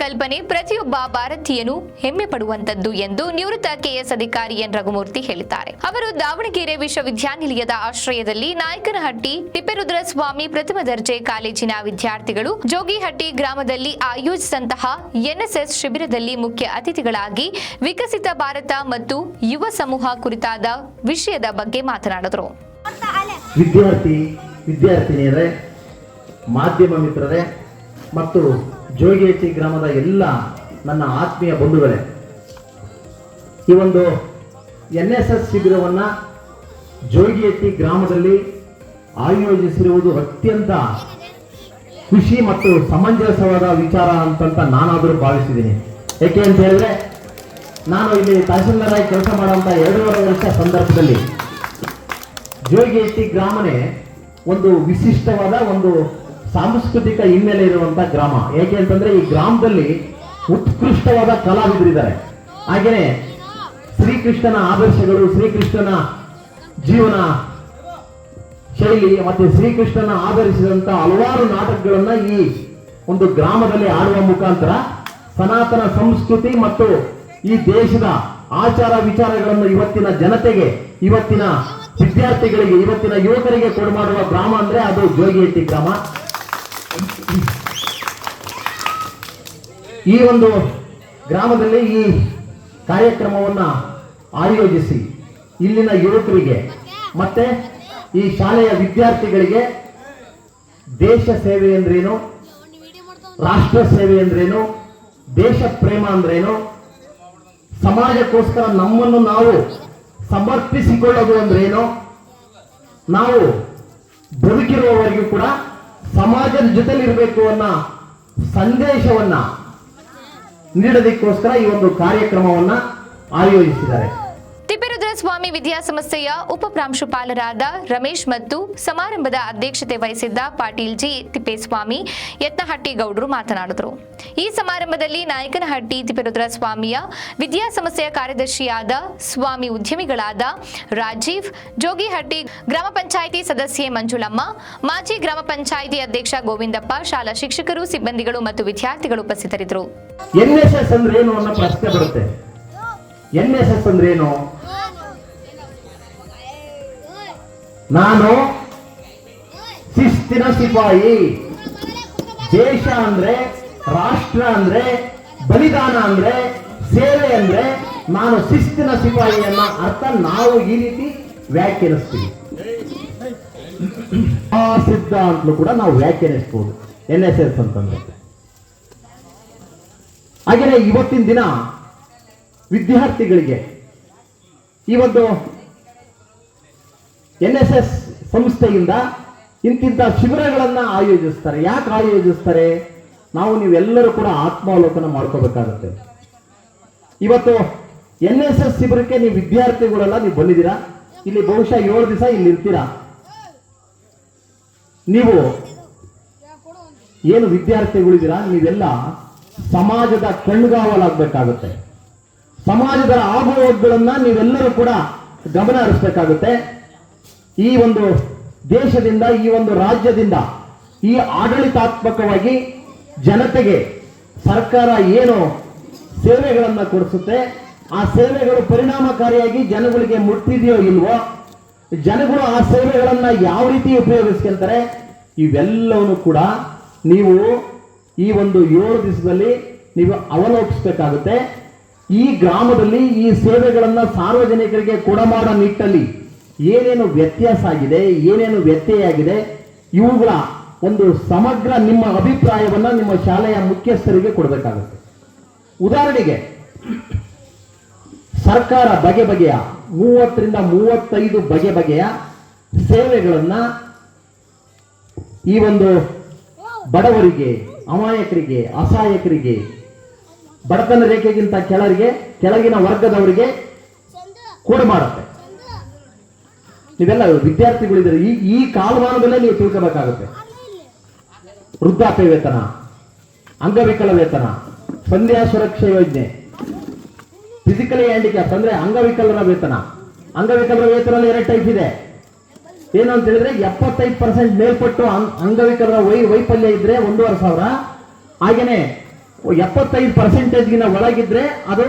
ಕಲ್ಪನೆ ಪ್ರತಿಯೊಬ್ಬ ಭಾರತೀಯನು ಹೆಮ್ಮೆ ಪಡುವಂತದ್ದು ಎಂದು ನಿವೃತ್ತ ಕೆಎಸ್ ಅಧಿಕಾರಿ ಎನ್ ರಘುಮೂರ್ತಿ ಹೇಳಿದ್ದಾರೆ. ಅವರು ದಾವಣಗೆರೆ ವಿಶ್ವವಿದ್ಯಾನಿಲಯದ ಆಶ್ರಯದಲ್ಲಿ ನಾಯಕನಹಟ್ಟಿ ತಿಪ್ಪೇರುದ್ರ ಸ್ವಾಮಿ ಪ್ರಥಮ ದರ್ಜೆ ಕಾಲೇಜಿನ ವಿದ್ಯಾರ್ಥಿಗಳು, ಜೋಗಿಹಟ್ಟಿ ಗ್ರಾಮದಲ್ಲಿ ಆಯೋಜಿಸಿದಂತಹ ಎನ್ಎಸ್ಎಸ್ ಶಿಬಿರದಲ್ಲಿ ಮುಖ್ಯ ಅತಿಥಿಗಳಾಗಿ ವಿಕಸಿತ ಭಾರತ ಮತ್ತು ಯುವ ಸಮೂಹ ಕುರಿತಾದ ವಿಷಯದ ಬಗ್ಗೆ ಮಾತನಾಡಿದರು. ವಿದ್ಯಾರ್ಥಿ, ವಿದ್ಯಾರ್ಥಿನಿಯರೇ, ಮಾಧ್ಯಮ ಮಿತ್ರರೇ ಮತ್ತು ಜೋಗೇಟಿ ಗ್ರಾಮದ ಎಲ್ಲ ನನ್ನ ಆತ್ಮೀಯ ಬಂಧುಗಳೇ, ಈ ಒಂದು ಎನ್ ಎಸ್ ಎಸ್ ಶಿಬಿರವನ್ನು ಜೋಗಿಯಚ್ಚಿ ಗ್ರಾಮದಲ್ಲಿ ಆಯೋಜಿಸಿರುವುದು ಅತ್ಯಂತ ಖುಷಿ ಮತ್ತು ಸಮಂಜಸವಾದ ವಿಚಾರ ಅಂತಂತ ನಾನಾದರೂ ಭಾವಿಸಿದ್ದೀನಿ. ಏಕೆ ಅಂತ ಹೇಳಿದ್ರೆ, ನಾನು ಇಲ್ಲಿ ತಹಸೀಲ್ದಾರ್ ಕೆಲಸ ಮಾಡುವಂಥ ಎರಡೂವರೆ ವರ್ಷ ಸಂದರ್ಭದಲ್ಲಿ ಜೋಗಿಯಚ್ಚಿ ಗ್ರಾಮನೇ ಒಂದು ವಿಶಿಷ್ಟವಾದ ಒಂದು ಸಾಂಸ್ಕೃತಿಕ ಹಿನ್ನೆಲೆ ಇರುವಂತ ಗ್ರಾಮ. ಏಕೆ ಅಂತಂದ್ರೆ ಈ ಗ್ರಾಮದಲ್ಲಿ ಉತ್ಕೃಷ್ಟವಾದ ಕಲಾವಿದರಿದ್ದಾರೆ ಹಾಗೇನೆ ಶ್ರೀಕೃಷ್ಣನ ಆದರ್ಶಗಳು, ಶ್ರೀಕೃಷ್ಣನ ಜೀವನ ಶೈಲಿ ಮತ್ತೆ ಶ್ರೀಕೃಷ್ಣನ ಆಧರಿಸಿದಂತ ಹಲವಾರು ನಾಟಕಗಳನ್ನ ಈ ಒಂದು ಗ್ರಾಮದಲ್ಲಿ ಆಡುವ ಮುಖಾಂತರ ಸನಾತನ ಸಂಸ್ಕೃತಿ ಮತ್ತು ಈ ದೇಶದ ಆಚಾರ ವಿಚಾರಗಳನ್ನು ಇವತ್ತಿನ ಜನತೆಗೆ, ಇವತ್ತಿನ ವಿದ್ಯಾರ್ಥಿಗಳಿಗೆ, ಇವತ್ತಿನ ಯುವಕರಿಗೆ ಕೊಡು ಮಾಡುವ ಗ್ರಾಮ ಅಂದ್ರೆ ಅದು ಜೋಗಿಹಟ್ಟಿ ಗ್ರಾಮ. ಈ ಒಂದು ಗ್ರಾಮದಲ್ಲಿ ಈ ಕಾರ್ಯಕ್ರಮವನ್ನ ಆಯೋಜಿಸಿ ಇಲ್ಲಿನ ಯುವಕರಿಗೆ ಮತ್ತೆ ಈ ಶಾಲೆಯ ವಿದ್ಯಾರ್ಥಿಗಳಿಗೆ ದೇಶ ಸೇವೆ ಅಂದ್ರೇನು? ರಾಷ್ಟ್ರ ಸೇವೆ ಅಂದ್ರೇನು? ದೇಶ ಪ್ರೇಮ ಅಂದ್ರೇನು? ಸಮಾಜಕ್ಕೋಸ್ಕರ ನಮ್ಮನ್ನು ನಾವು ಸಮರ್ಪಿಸಿಕೊಳ್ಳೋದು ಅಂದ್ರೇನು? ನಾವು ಬದುಕಿರುವವರೆಗೂ ಕೂಡ ಸಮಾಜದ ಜೊತೆಲಿರಬೇಕು ಅನ್ನೋ ಸಂದೇಶವನ್ನ ನೀಡೋದಕ್ಕೋಸ್ಕರ ಈ ಒಂದು ಕಾರ್ಯಕ್ರಮವನ್ನ ಆಯೋಜಿಸಿದ್ದಾರೆ. ಸ್ವಾಮಿ ವಿದ್ಯಾಸಂಸ್ಥೆಯ ಉಪ ಪ್ರಾಂಶುಪಾಲರಾದ ರಮೇಶ್ ಮತ್ತು ಸಮಾರಂಭದ ಅಧ್ಯಕ್ಷತೆ ವಹಿಸಿದ್ದ ಪಾಟೀಲ್ ಜಿ ತಿಪ್ಪೇಸ್ವಾಮಿ, ಯತ್ನಹಟ್ಟಿ ಗೌಡರು ಮಾತನಾಡಿದರು. ಈ ಸಮಾರಂಭದಲ್ಲಿ ನಾಯಕನಹಟ್ಟಿ ತಿಪ್ಪೇರುದ್ರ ಸ್ವಾಮಿಯ ವಿದ್ಯಾಸಂಸ್ಥೆಯ ಕಾರ್ಯದರ್ಶಿಯಾದ ಸ್ವಾಮಿ ಉದ್ಯಮಿಗಳಾದ ರಾಜೀವ್, ಜೋಗಿಹಟ್ಟಿ ಗ್ರಾಮ ಪಂಚಾಯಿತಿ ಸದಸ್ಯೆ ಮಂಜುಳಮ್ಮ, ಮಾಜಿ ಗ್ರಾಮ ಪಂಚಾಯಿತಿ ಅಧ್ಯಕ್ಷ ಗೋವಿಂದಪ್ಪ, ಶಾಲಾ ಶಿಕ್ಷಕರು, ಸಿಬ್ಬಂದಿಗಳು ಮತ್ತು ವಿದ್ಯಾರ್ಥಿಗಳು ಉಪಸ್ಥಿತರಿದ್ದರು. ಎನ್ ಎಸ್ ಎಸ್ ಅಂದ್ರೆ ಏನು ಅನ್ನೋ ಪ್ರಶ್ನೆ ಬರುತ್ತೆ. ಎನ್ ಎಸ್ ಎಸ್ ಅಂದ್ರೆ ಏನು? ನಾನು ಶಿಸ್ತಿನ ಸಿಪಾಯಿ. ದೇಶ ಅಂದ್ರೆ, ರಾಷ್ಟ್ರ ಅಂದ್ರೆ, ಬಲಿದಾನ ಅಂದ್ರೆ, ಸೇವೆ ಅಂದ್ರೆ ನಾನು ಶಿಸ್ತಿನ ಸಿಪಾಯಿ ಅನ್ನೋ ಅರ್ಥ ನಾವು ಈ ರೀತಿ ವ್ಯಾಖ್ಯಾನಿಸ್ತೀವಿ. ಸಿದ್ಧ ಅಂತಲೂ ಕೂಡ ನಾವು ವ್ಯಾಖ್ಯಾನಿಸ್ಬೋದು. ಎನ್ ಎಸ್ ಎಸ್ ಅಂತಂದ್ರೆ. ಹಾಗೆಯೇ ಇವತ್ತಿನ ದಿನ ವಿದ್ಯಾರ್ಥಿಗಳಿಗೆ ಈ ಒಂದು ಎನ್ ಎಸ್ ಎಸ್ ಸಂಸ್ಥೆಯಿಂದ ಇಂತಿಂಥ ಶಿಬಿರಗಳನ್ನ ಆಯೋಜಿಸ್ತಾರೆ. ಯಾಕೆ ಆಯೋಜಿಸ್ತಾರೆ? ನಾವು ನೀವೆಲ್ಲರೂ ಕೂಡ ಆತ್ಮಾವಲೋಕನ ಮಾಡ್ಕೋಬೇಕಾಗುತ್ತೆ. ಇವತ್ತು ಎನ್ ಎಸ್ ಎಸ್ ಶಿಬಿರಕ್ಕೆ ನೀವು ವಿದ್ಯಾರ್ಥಿಗಳೆಲ್ಲ, ನೀವು ಬಂದಿದ್ದೀರಾ? ಇಲ್ಲಿ ಬಹುಶಃ ಏಳು ದಿವಸ ಇಲ್ಲಿ ಇರ್ತೀರಾ? ನೀವು ಏನು ವಿದ್ಯಾರ್ಥಿಗಳಿದ್ದೀರಾ? ನೀವೆಲ್ಲ ಸಮಾಜದ ಕಣ್ಗಾವಲಾಗಬೇಕಾಗುತ್ತೆ. ಸಮಾಜದ ಆಗುವಗಳನ್ನ ನೀವೆಲ್ಲರೂ ಕೂಡ ಗಮನ ಹರಿಸಬೇಕಾಗುತ್ತೆ. ಈ ಒಂದು ದೇಶದಿಂದ, ಈ ಒಂದು ರಾಜ್ಯದಿಂದ, ಈ ಆಡಳಿತಾತ್ಮಕವಾಗಿ ಜನತೆಗೆ ಸರ್ಕಾರ ಏನು ಸೇವೆಗಳನ್ನ ಕೊಡಿಸುತ್ತೆ, ಆ ಸೇವೆಗಳು ಪರಿಣಾಮಕಾರಿಯಾಗಿ ಜನಗಳಿಗೆ ಮುಟ್ಟಿದೆಯೋ ಇಲ್ವೋ, ಜನಗಳು ಆ ಸೇವೆಗಳನ್ನ ಯಾವ ರೀತಿ ಉಪಯೋಗಿಸ್ಕೊಂತಾರೆ, ಇವೆಲ್ಲವನ್ನು ಕೂಡ ನೀವು ಈ ಒಂದು ಏಳು ದಿವಸದಲ್ಲಿ ನೀವು ಅವಲೋಕಿಸಬೇಕಾಗುತ್ತೆ. ಈ ಗ್ರಾಮದಲ್ಲಿ ಈ ಸೇವೆಗಳನ್ನ ಸಾರ್ವಜನಿಕರಿಗೆ ಕೊಡಮಾಡ ನಿಟ್ಟಲ್ಲಿ ಏನೇನು ವ್ಯತ್ಯಾಸ ಆಗಿದೆ, ಏನೇನು ವ್ಯತ್ಯಯ ಆಗಿದೆ ಇವುಗಳ ಒಂದು ಸಮಗ್ರ ನಿಮ್ಮ ಅಭಿಪ್ರಾಯವನ್ನ ನಿಮ್ಮ ಶಾಲೆಯ ಮುಖ್ಯಸ್ಥರಿಗೆ ಕೊಡಬೇಕಾಗುತ್ತೆ. ಉದಾಹರಣೆಗೆ, ಸರ್ಕಾರ ಬಗೆ ಬಗೆಯ ಮೂವತ್ತರಿಂದ ಮೂವತ್ತೈದು ಬಗೆ ಬಗೆಯ ಸೇವೆಗಳನ್ನ ಈ ಒಂದು ಬಡವರಿಗೆ, ಅಮಾಯಕರಿಗೆ, ಅಸಹಾಯಕರಿಗೆ, ಬಡತನ ರೇಖೆಗಿಂತ ಕೆಳರಿಗೆ, ಕೆಳಗಿನ ವರ್ಗದವರಿಗೆ ಕೂಡ ಮಾಡುತ್ತೆ ನೀವೆಲ್ಲ ವಿದ್ಯಾರ್ಥಿಗಳಿದ್ರೆ ಈ ಈ ಕಾಲಮಾನದಲ್ಲೇ ನೀವು ತಿಳ್ಕೋಬೇಕಾಗುತ್ತೆ. ವೃದ್ಧಾಪ್ಯ ವೇತನ ಅಂಗವಿಕಲ ವೇತನ ಸಂಧ್ಯಾ ಸುರಕ್ಷಾ ಯೋಜನೆ ಫಿಸಿಕಲಿ ಹ್ಯಾಂಡಿಕ್ಯಾಪ್ ಅಂದ್ರೆ ಅಂಗವಿಕಲರ ವೇತನ. ಅಂಗವಿಕಲರ ವೇತನ ಎರಡು ಟೈಪ್ ಇದೆ. ಏನು ಅಂತ ಹೇಳಿದ್ರೆ ಎಪ್ಪತ್ತೈದು ಪರ್ಸೆಂಟ್ ಮೇಲ್ಪಟ್ಟು ಅಂಗವಿಕಲರ ವೈ, ವೈಫಲ್ಯ ಇದ್ರೆ ಒಂದೂವರೆ ಸಾವಿರ. ಹಾಗೇನೆ ಎಪ್ಪತ್ತೈದು ಪರ್ಸೆಂಟೇಜ್ಗಿನ ಒಳಗಿದ್ರೆ ಅದು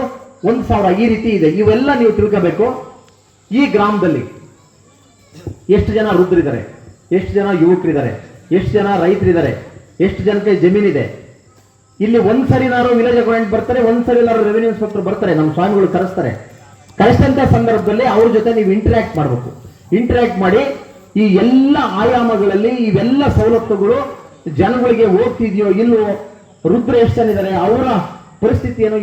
ಒಂದು ಸಾವಿರ ಈ ರೀತಿ ಇದೆ. ಇವೆಲ್ಲ ನೀವು ತಿಳ್ಕೋಬೇಕು. ಈ ಗ್ರಾಮದಲ್ಲಿ ಎಷ್ಟು ಜನ ವೃದ್ಧರಿದ್ದಾರೆ? ಎಷ್ಟು ಜನ ಯುವಕರಿದ್ದಾರೆ? ಎಷ್ಟು ಜನ ರೈತರಿದ್ದಾರೆ? ಎಷ್ಟು ಜನಕ್ಕೆ ಜಮೀನಿದೆ? ಇಲ್ಲಿ ಒಂದ್ಸರಿ ನಾರು ವಿಲೇಜ್ ಅಕೌಂಟ್ ಬರ್ತಾರೆ ಒಂದ್ಸರಿ ಸರಿನಾರು ರೆವಿನ್ಯೂ ಇನ್ಸ್ಪೆಕ್ಟರ್ ಬರ್ತಾರೆ, ನಮ್ಮ ಸ್ವಾಮಿಗಳು ಕರೆಸ್ತಾರೆ. ಕರೆಸಿದಂಥ ಸಂದರ್ಭದಲ್ಲಿ ಅವ್ರ ಜೊತೆ ನೀವು ಇಂಟರಾಕ್ಟ್ ಮಾಡಬೇಕು. ಇಂಟರಾಕ್ಟ್ ಮಾಡಿ ಈ ಎಲ್ಲ ಆಯಾಮಗಳಲ್ಲಿ ಇವೆಲ್ಲ ಸವಲತ್ತುಗಳು ಜನಗಳಿಗೆ ಹೋಗ್ತಿದೆಯೋ ಇಲ್ಲೋ ರುದ್ರ ಎಷ್ಟು ಜನ ಇದ್ದಾರೆ, ಅವರ ಪರಿಸ್ಥಿತಿ ಏನೋ